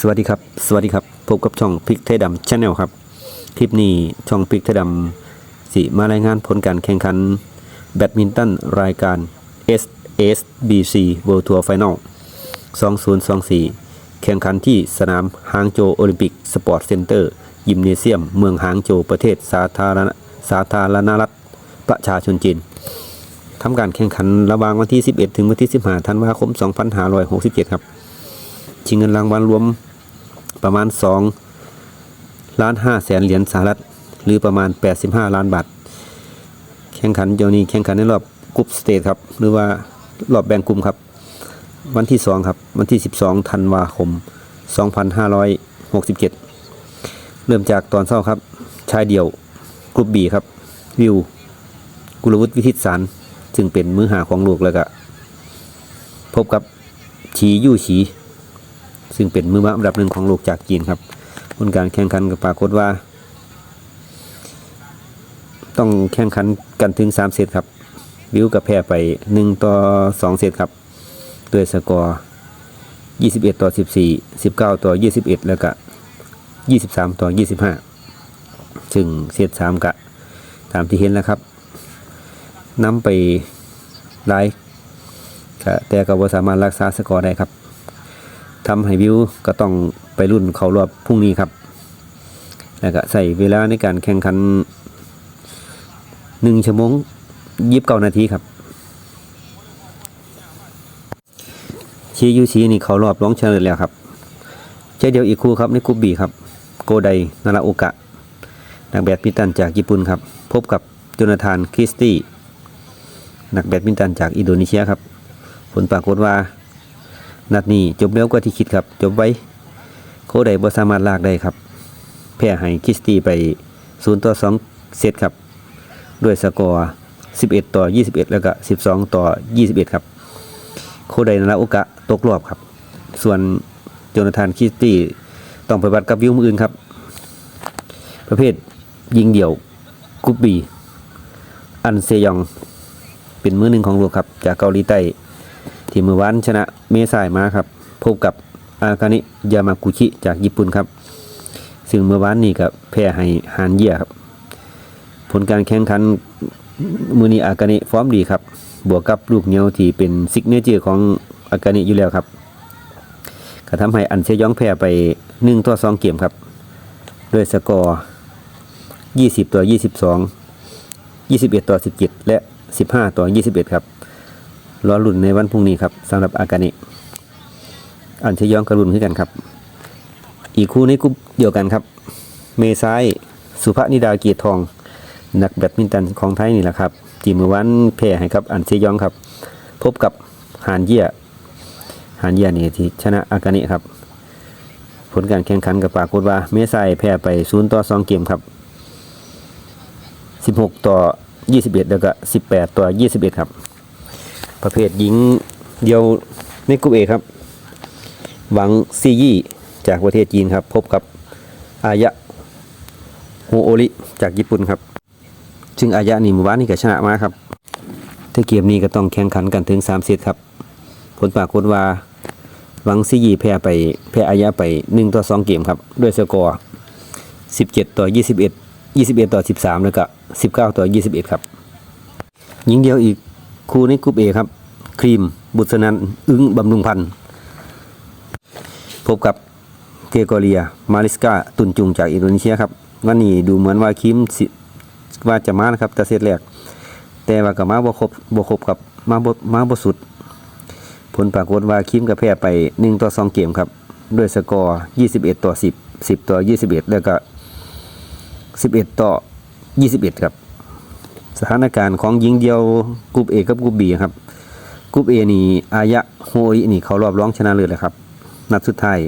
สวัสดีครับ สวัสดีครับ พบกับช่องพริกไทยดำชาแนลครับ คลิปนี้ช่องพริกไทยดำสิมารายงานผลการแข่งขัน แบดมินตันรายการ SSBC World Tour Final 2024 แข่งขันที่สนามฮางโจโอลิมปิกสปอร์ตเซ็นเตอร์ ยิมเนเซียม เมืองฮางโจประเทศสาธารณสาธารณรัฐประชาชนจีนทำการแข่งขันระหว่างวันที่ 11 ถึงวันที่ 15 ธันวาคม 2567 ครับ ชิงเงินรางวัลรวมประมาณ 2 ล้าน5แสนเหรียญสหรัฐ หรือประมาณ 85 ล้านบาท แข่งขันเดี๋ยวนี้แข่งขันในรอบกรุ๊ปสเตจครับ หรือว่ารอบแบ่งกลุ่มครับ วันที่ 2 ครับ วันที่ 12 ธันวาคม 2567 เริ่มจากตอนเช้าครับ ชายเดี่ยวกรุ๊ปบีครับ วิว กุลวุฒิวิทิตสารซึ่งเป็นมือหาของโลกแล้วก็พบกับฉียู่ฉี ซึ่งเป็นมือมาอันดับหนึ่งของโลกจากจีนครับผลการแข่งขันก็ปรากฏว่า ต้องแข่งขันกันถึง 3 เซตครับ วิวกับแพ้ไป 1 ต่อ 2 เซตครับด้วยสกอร์ 21 ต่อ 14 19 ต่อ 21 แล้วก็ 23 ต่อ 25 ซึ่งเซต3กะตามที่เห็นแล้วครับนำไปไล่แต่ก็บ่สามารถรักษาสกอร์ได้ครับ ทำให้วิวก็ต้องไปรุ่นเขารอบพรุ่งนี้ครับ แล้วก็ใส่เวลาในการแข่งขันหนึ่งชั่วโมงยีิบเก้านาทีครับชียูชีนี่เขารอบร้องเชิญแล้วครับเช่นเดียวอีกคู่ครับในกลุ่มบีครับ โกไดนาราโอกะนักแบดมินตันจากญี่ปุ่นครับ พบกับโจนาธานคริสตี้นักแบดมินตันจากอินโดนีเซียครับ ผลปรากฏว่า นัดนี้จบเร็วกว่าที่คิดครับ จบไว้โคไดบ่สามารถลากได้ครับ แพ้ให้คริสตี้ไป0ต่อ2เซตครับ ด้วยสกอร์ 11 ต่อ 21 แล้วก็ 12 ต่อ 21 ครับ โคไดนาราโอกะตกรอบครับ ส่วนโจนาธานคริสตี้ต้องไปวัดกับวิวมืออื่นครับ ประเภทยิงเดี่ยวกรุ๊ปบี อันเซยอง เป็นมือหนึ่งของโลกครับ จากเกาหลีใต้ ที่เมื่อวานชนะเมซายมาครับพบกับอากานิยามากุชิจากญี่ปุ่นครับ ซึ่งเมื่อวานนี้ก็แพ้ให้ฮานเยียครับ ผลการแข่งขันมือนี้อากานิฟอร์มดีครับ บวกกับลูกเหนียวที่เป็นซิกเนเจอร์ของอากานิอยู่แล้วครับก็ทำให้อันเซยองแพ้ไป1ต่อ2เกมครับ ด้วยสกอร์ 20 ต่อ 22 21 ต่อ 17 และ 15 ต่อ 21 ครับ รอลุ่นในวันพรุ่งนี้ครับสำหรับอากาเนิอันเชยองกระลุนขึ้นกันครับ อีกคู่ในกลุ่มเดียวกันครับ เมซ้ายสุภนิดาเกียรติทอง นักแบดมินตันของไทยนี่แหละครับจีมือวันแพ้ให้ครับอันเชยองครับ พบกับหานเยี่ยหานเยี่ยนี่ที่ชนะอากาเนิครับ ผลการแข่งขันกับปากฏว่าเมซ้ายแพ้ไป0ต่อ2เกมครับ 16 ต่อ 21 แล้วก็ 18 ต่อ 21 ครับ ประเภทหญิงเดียวในกลุ่มเอครับ หวังซียี่จากประเทศจีนครับ พบกับอายะโฮโอริจากญี่ปุ่นครับ ซึ่งอายะนี่หมู่บ้านนี่ก็ชนะมาครับถ้าเกมนี้ก็ต้องแข่งขันกันถึง3เซตครับ ผลปรากฏว่าหวังซียี่แพ้ไปแพ้อายะไป 1 ต่อ 2 เกมครับ ด้วยสกอร์ 17 ต่อ 21 21 ต่อ 13 แล้วก็ 19 ต่อ 21 ครับหญิงเดียวอีก คู่ในกลุ่มเอครับ ครีม บุษนันอึ้งบำรุงพันธ์พบกับเกโกเรีย มาริสกาตุนจุงจากอินโดนีเซียครับวันนี้ดูเหมือนว่าครีมว่าจะมานะครับแต่เซตแรก แต่ว่ากับมาบ่ครบบ่ครบกับมาบ่มาบ่สุด ผลปรากฏว่าครีมกับแพ้ไป 1 ต่อ 2 เกมครับ ด้วยสกอร์ 21 ต่อ 10 10 ต่อ 21 แล้วก็ 11 ต่อ 21 ครับ สถานการณ์ของหญิงเดียวกรุ๊ปเอกับกรุ๊ปบีครับกรุ๊ปเอนี่อายะโฮอินี่เขารอบร้องชนะเลิศเลยครับ นัดสุดท้าย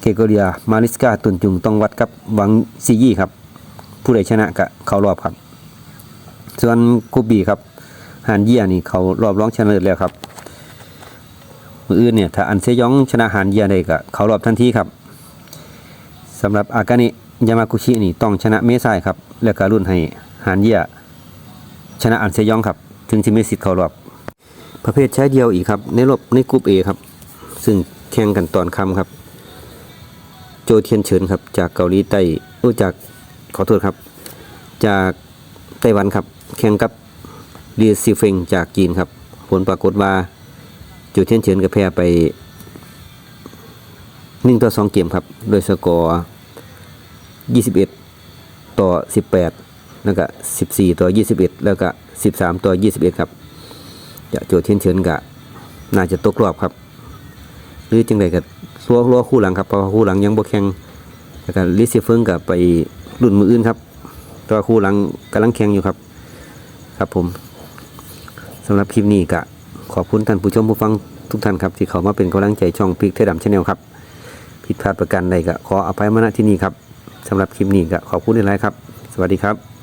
เกโกเรียมาริสกาตุนจุงต้องวัดกับหวังซียี่ครับ ผู้ใดชนะก็เขารอบครับ ส่วนกรุ๊ปบีครับฮานเยียนี่เขารอบร้องชนะเลิศแล้วครับมืออื่นเนี่ยถ้าอันเซยองชนะฮานเยียได้ก็เขารอบทันทีครับสำหรับอากานิยามากุชินี่ต้องชนะเมซายครับ แล้วก็รุ่นให้ ฮานเยียชนะอันเซยองครับ ถึงจะมีสิทธิ์เข้ารอบ ประเภทใช้เดียวอีกครับ ในรอบในกลุ่มเอครับ ซึ่งแข่งกันตอนค่ำครับ โจเทียนเฉินครับ จากเกาหลีใต้โอ้จากขอโทษครับ จากไต้หวันครับ แข่งกับลีซีเฟงจากจีนครับ ผลปรากฏว่าโจเทียนเฉินก็แพ้ไปหนึ่งต่อสองเกมครับ โดยสกอร์ยี่สิบเอ็ดต่อสิบแปด แล้วก็สิบสี่ต่อยี่สิบเอ็ดแล้วก็สิบสามต่อยี่สิบเอ็ดครับ จะโจทยนเฉินก็น่าจะตกรอบครับ หรือจังไดก็ซัวรัวคู่หลังครับเพราะคู่หลังยังบ่แข่งแล้วก็ลิซิเฟิงก็ไปรุ่นมืออื่นครับ ตัวคู่หลังกำลังแข่งอยู่ครับ ครับผมสำหรับคลิปนี้ก็ขอบคุณท่านผู้ชมผู้ฟังทุกท่านครับ ที่เข้ามาเป็นกำลังใจช่องพริกเทอดำชาแนลครับผิดพลาดประการใดก็ขออภัยมาณที่นี่ครับสำหรับคลิปนี้ก็ขอบคุณหลายๆครับ สวัสดีครับ